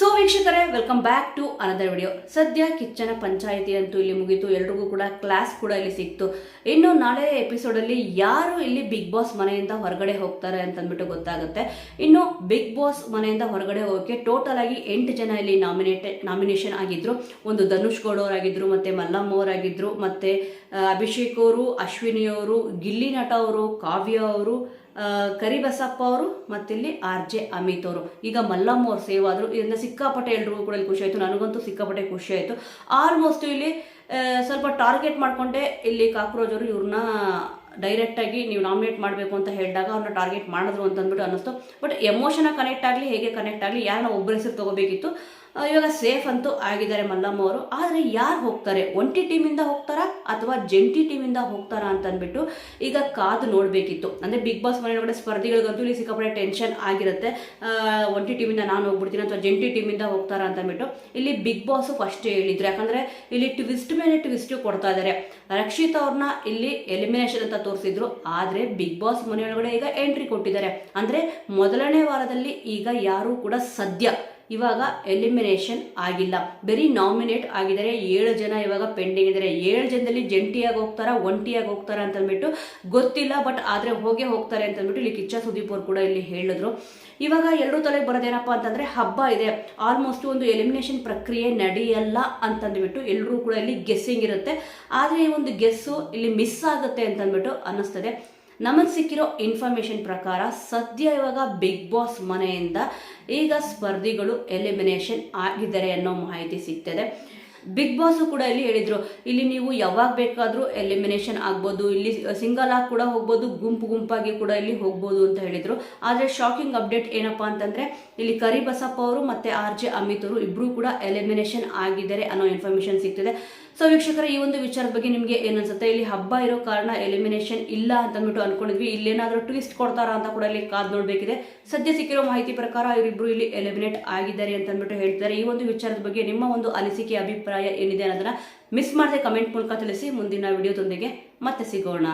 So ವೀಕ್ಷಕರೇ welcome back to another video ಸದ್ಯ ಕಿಚ್ಚನ ಪಂಚಾಯಿತಿ ಅಂತೂ ಇಲ್ಲಿ ಮುಗೀತು. ಎಲ್ರಿಗೂ ಕೂಡ ಕ್ಲಾಸ್ ಕೂಡ ಇಲ್ಲಿ ಸಿಕ್ತು. ಇನ್ನು ನಾಳೆ ಎಪಿಸೋಡಲ್ಲಿ ಯಾರು ಇಲ್ಲಿ ಬಿಗ್ ಬಾಸ್ ಮನೆಯಿಂದ ಹೊರಗಡೆ ಹೋಗ್ತಾರೆ ಅಂತ ಅಂದ್ಬಿಟ್ಟು ಗೊತ್ತಾಗುತ್ತೆ. ಇನ್ನು ಬಿಗ್ ಬಾಸ್ ಮನೆಯಿಂದ ಹೊರಗಡೆ ಹೋಗೋಕೆ ಟೋಟಲ್ ಆಗಿ ಎಂಟು ಜನ ಇಲ್ಲಿ ನಾಮಿನೇಟ್ ನಾಮಿನೇಷನ್ ಆಗಿದ್ರು. ಒಂದು ಧನುಷ್ ಗೌಡ ಆಗಿದ್ರು ಮತ್ತೆ ಮಲ್ಲಮ್ಮ ಅವರಾಗಿದ್ರು, ಮತ್ತೆ, ಅಭಿಷೇಕ್ ಅವರು, ಅಶ್ವಿನಿ ಅವರು, ಗಿಲ್ಲಿ ನಟ ಅವರು, ಕಾವ್ಯ ಅವರು ಕರಿಬಸಪ್ಪ ಅವರು ಮತ್ತಿಲ್ಲಿ ಆರ್ ಜೆ ಅಮಿತ್ ಅವರು. ಈಗ ಮಲ್ಲಮ್ಮ ಅವ್ರು ಸೇವ್ ಆದರು. ಇದರಿಂದ ಸಿಕ್ಕಾಪಟ್ಟೆ ಎಲ್ರಿಗೂ ಕೂಡ ಖುಷಿ ಆಯಿತು. ನನಗಂತೂ ಸಿಕ್ಕಾಪಟ್ಟೆ ಖುಷಿ ಆಯಿತು. ಆಲ್ಮೋಸ್ಟ್ ಇಲ್ಲಿ ಸ್ವಲ್ಪ ಟಾರ್ಗೆಟ್ ಮಾಡಿಕೊಂಡೆ ಇಲ್ಲಿ ಕಾಕ್ರೋಜ್ ಅವರು. ಇವ್ರನ್ನ ಡೈರೆಕ್ಟಾಗಿ ನೀವು ನಾಮಿನೇಟ್ ಮಾಡಬೇಕು ಅಂತ ಹೇಳಿದಾಗ ಅವ್ರನ್ನ ಟಾರ್ಗೆಟ್ ಮಾಡಿದ್ರು ಅಂತ ಅಂದ್ಬಿಟ್ಟು ಅನ್ನಿಸ್ತು ಬಟ್ ಎಮೋಷನ ಕನೆಕ್ಟ್ ಆಗಲಿ, ಹೇಗೆ ಕನೆಕ್ಟ್ ಆಗಲಿ, ಯಾರನ್ನ ಒಬ್ಬರ ಹೆಸರು ತಗೋಬೇಕಿತ್ತು. ಇವಾಗ ಸೇಫ್ ಅಂತೂ ಆಗಿದ್ದಾರೆ ಮಲ್ಲಮ್ಮ ಅವರು. ಆದರೆ ಯಾರು ಹೋಗ್ತಾರೆ? ಒಂಟಿ ಟೀಮಿಂದ ಹೋಗ್ತಾರಾ ಅಥವಾ ಜಂಟಿ ಟೀಮಿಂದ ಹೋಗ್ತಾರಾ ಅಂತ ಅಂದ್ಬಿಟ್ಟು ಈಗ ಕಾದು ನೋಡಬೇಕಿತ್ತು. ಅಂದರೆ ಬಿಗ್ ಬಾಸ್ ಮನೆಯೊಳಗಡೆ ಸ್ಪರ್ಧಿಗಳಿಗಂತೂ ಇಲ್ಲಿ ಸಿಕ್ಕಾಪಟ್ಟೆ ಟೆನ್ಷನ್ ಆಗಿರುತ್ತೆ. ಒಂಟಿ ಟೀಮಿಂದ ನಾನು ಹೋಗ್ಬಿಡ್ತೀನಿ ಅಥವಾ ಜಂಟಿ ಟೀಮಿಂದ ಹೋಗ್ತಾರಾ ಅಂತ ಅಂದ್ಬಿಟ್ಟು ಇಲ್ಲಿ ಬಿಗ್ ಬಾಸ್ ಫಸ್ಟ್ ಹೇಳಿದ್ರು. ಯಾಕಂದರೆ ಇಲ್ಲಿ ಟ್ವಿಸ್ಟ್ ಮೇಲೆ ಟ್ವಿಸ್ಟ್ ಕೊಡ್ತಾ ಇದ್ದಾರೆ ರಕ್ಷಿತ್ ಅವ್ರನ್ನ ಇಲ್ಲಿ ಎಲಿಮಿನೇಷನ್ ಅಂತ ತೋರಿಸಿದ್ರು. ಆದರೆ ಬಿಗ್ ಬಾಸ್ ಮನೆಯೊಳಗಡೆ ಈಗ ಎಂಟ್ರಿ ಕೊಟ್ಟಿದ್ದಾರೆ. ಅಂದರೆ ಮೊದಲನೇ ವಾರದಲ್ಲಿ ಈಗ ಯಾರೂ ಕೂಡ ಸದ್ಯ ಇವಾಗ ಎಲಿಮಿನೇಷನ್ ಆಗಿಲ್ಲ. ಬರೀ ನಾಮಿನೇಟ್ ಆಗಿದ್ದಾರೆ ಏಳು ಜನ ಇವಾಗ ಪೆಂಡಿಂಗ್ ಇದ್ದಾರೆ. ಏಳು ಜನದಲ್ಲಿ ಜಂಟಿಯಾಗಿ ಹೋಗ್ತಾರಾ, ಒಂಟಿಯಾಗಿ ಹೋಗ್ತಾರಾ ಅಂತ ಅಂದ್ಬಿಟ್ಟು ಗೊತ್ತಿಲ್ಲ ಬಟ್ ಆದರೆ ಹೋಗೇ ಹೋಗ್ತಾರೆ ಅಂತ ಅಂದ್ಬಿಟ್ಟು ಇಲ್ಲಿ ಕಿಚ್ಚ ಸುದೀಪ್ ಅವ್ರು ಕೂಡ ಇಲ್ಲಿ ಹೇಳಿದ್ರು. ಇವಾಗ ಎಲ್ಲರೂ ತಲೆಗೆ ಬರೋದೇನಪ್ಪ ಅಂತಂದ್ರೆ ಹಬ್ಬ ಇದೆ. ಆಲ್ಮೋಸ್ಟ್ ಒಂದು ಎಲಿಮಿನೇಷನ್ ಪ್ರಕ್ರಿಯೆ ನಡೆಯಲ್ಲ ಅಂತಂದ್ಬಿಟ್ಟು ಎಲ್ಲರೂ ಕೂಡ ಇಲ್ಲಿ ಗೆಸ್ಸಿಂಗ್ ಇರುತ್ತೆ. ಆದರೆ ಈ ಒಂದು ಗೆಸ್ಸು ಇಲ್ಲಿ ಮಿಸ್ ಆಗುತ್ತೆ ಅಂತ ಅಂದ್ಬಿಟ್ಟು ಅನ್ನಿಸ್ತದೆ. ನಮಗೆ ಸಿಕ್ಕಿರೋ ಇನ್ಫಾರ್ಮೇಷನ್ ಪ್ರಕಾರ ಸದ್ಯ ಇವಾಗ ಬಿಗ್ ಬಾಸ್ ಮನೆಯಿಂದ ಈಗ ಸ್ಪರ್ಧಿಗಳು ಎಲಿಮಿನೇಷನ್ ಆಗಿದ್ದಾರೆ ಅನ್ನೋ ಮಾಹಿತಿ ಸಿಗ್ತದೆ. ಬಿಗ್ ಬಾಸು ಕೂಡ ಇಲ್ಲಿ ಹೇಳಿದ್ರು, ಇಲ್ಲಿ ನೀವು ಯಾವಾಗ ಬೇಕಾದರೂ ಎಲಿಮಿನೇಷನ್ ಆಗ್ಬೋದು, ಇಲ್ಲಿ ಸಿಂಗಲ್ ಆಗಿ ಕೂಡ ಹೋಗ್ಬೋದು, ಗುಂಪು ಗುಂಪಾಗಿ ಕೂಡ ಇಲ್ಲಿ ಹೋಗ್ಬೋದು ಅಂತ ಹೇಳಿದ್ರು. ಆದರೆ ಶಾಕಿಂಗ್ ಅಪ್ಡೇಟ್ ಏನಪ್ಪಾ ಅಂತಂದ್ರೆ, ಇಲ್ಲಿ ಕರಿಬಸಪ್ಪ ಅವರು ಮತ್ತೆ ಆರ್ ಜೆ ಅಮಿತ್ ಅವರು ಇಬ್ರು ಕೂಡ ಎಲಿಮಿನೇಷನ್ ಆಗಿದ್ದಾರೆ ಅನ್ನೋ ಇನ್ಫಾರ್ಮೇಷನ್ ಸಿಗ್ತಿದೆ. ಸೊ ವೀಕ್ಷಕರ, ಈ ಒಂದು ವಿಚಾರದ ಬಗ್ಗೆ ನಿಮಗೆ ಏನನ್ಸುತ್ತೆ ಇಲ್ಲಿ ಹಬ್ಬ ಇರೋ ಕಾರಣ ಎಲಿಮಿನೇಷನ್ ಇಲ್ಲ ಅಂತ ಅಂದ್ಬಿಟ್ಟು ಅನ್ಕೊಂಡಿದ್ವಿ. ಇಲ್ಲೇನಾದ್ರೂ ಟ್ವಿಸ್ಟ್ ಕೊಡ್ತಾರಾ ಅಂತ ಕೂಡ ಇಲ್ಲಿ ಕಾದ್ ನೋಡಬೇಕಿದೆ. ಸದ್ಯ ಸಿಕ್ಕಿರೋ ಮಾಹಿತಿ ಪ್ರಕಾರ ಇವರಿಬ್ರು ಇಲ್ಲಿ ಎಲಿಮಿನೇಟ್ ಆಗಿದ್ದಾರೆ ಅಂತ ಅಂದ್ಬಿಟ್ಟು ಹೇಳ್ತಾರೆ. ಈ ಒಂದು ವಿಚಾರದ ಬಗ್ಗೆ ನಿಮ್ಮ ಒಂದು ಅನಿಸಿಕೆ, ಅಭಿಪ್ರಾಯ ಏನಿದೆ ಅನ್ನೋದನ್ನ ಮಿಸ್ ಮಾಡದೆ ಕಮೆಂಟ್ ಮೂಲಕ ತಿಳಿಸಿ. ಮುಂದಿನ ವಿಡಿಯೋದೊಂದಿಗೆ ಮತ್ತೆ ಸಿಗೋಣ.